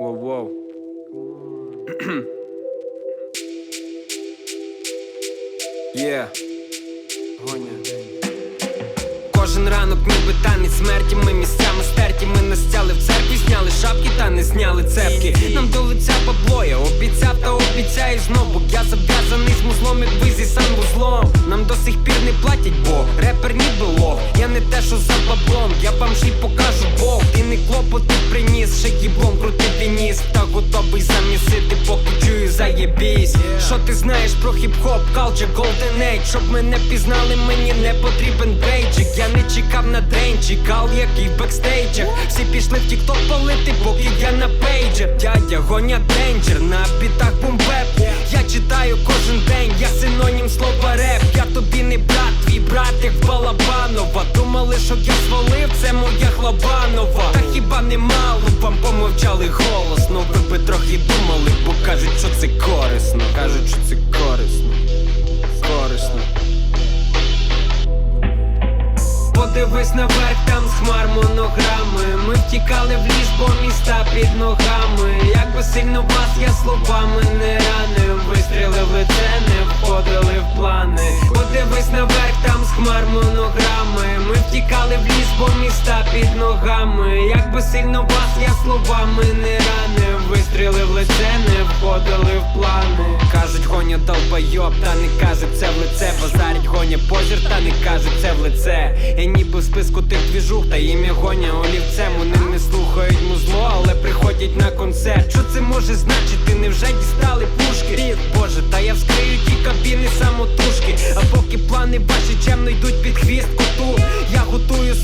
Воу-воу. Є. Гоня. Кожен ранок ніби танець смерті, ми місцями стерті, ми настяли в церкві, зняли шапки та не зняли цепки. Нам до лиця бабло, обіцяв та обіцяю знову. Я зав'язаний з музлом, як ви зі санвузлом. Нам до сих пір не платять, бо репер ніби лох. Чую. Що ти знаєш про хіп-хоп, culture, golden age? Щоб мене пізнали, мені не потрібен бейджик. Я не чекав на день, чекав, як і в бекстейджах Всі пішли в тікток палити, поки я на пейджер. Дядя гоня денджер, на бітах бумбеп Я читаю кожен день, я синонім слова реп. Я тобі не брат, твій брат як Балабанова. Думали, що я свалив, це моя хлабанова Та хіба не мало вам помовчали голосно. Ви би трохи думали, бо кажуть, що це корисно. Кажуть, що це корисно. Корисно. Подивись наверх, там з хмар монограми Ми втікали в ліс, бо міста під ногами. Як би сильно вас я словами не ранив втікали в ліс, бо міста під ногами. Як би сильно вас я словами не ранив. Вистріли в лице, не входили в плани. Кажуть, гоня долбойоб, та не кажуть це в лице. Базарить гоня позір, та не кажуть це в лице. Я ніби в списку тих двіжух, та ім'я гоня олівцем. Вони не слухають музло, але приходять на концерт. Що це може значити? Невже дістали пушки? Рід, Боже, та я вскрию ті кабіни самотужки. А поки плани ваші чемно йдуть під хвіст коту Я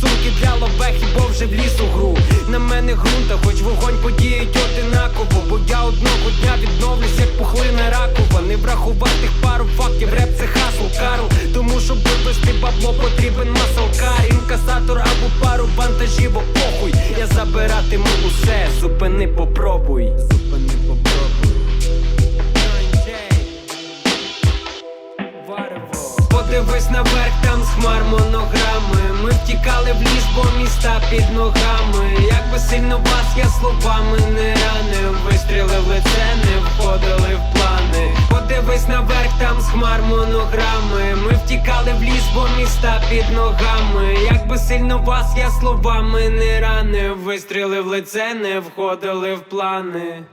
сумки для лобехи, бо вже в лісу гру? На мене грунта, хоч вогонь подіють одинаково Бо я одного дня відновлюсь, як пухлина ракова. Не врахувати пару фактів, реп це хасл карл. Тому щоб вивести бабло потрібен маслкар Інкасатор або пару вантажівок похуй. Я забиратиму усе, зупини попробуй. Зупини попробуй Подивись наверх, там з хмар монограми. Ми втікали в ліс, бо міста під ногами. Як би сильно вас я словами не ранив. Вистріли в лице, не входили в плани. Подивись наверх, там з хмар монограми. Ми втікали в ліс, бо міста під ногами. Як би сильно вас я словами не ранив. Вистріли в лице, не входили в плани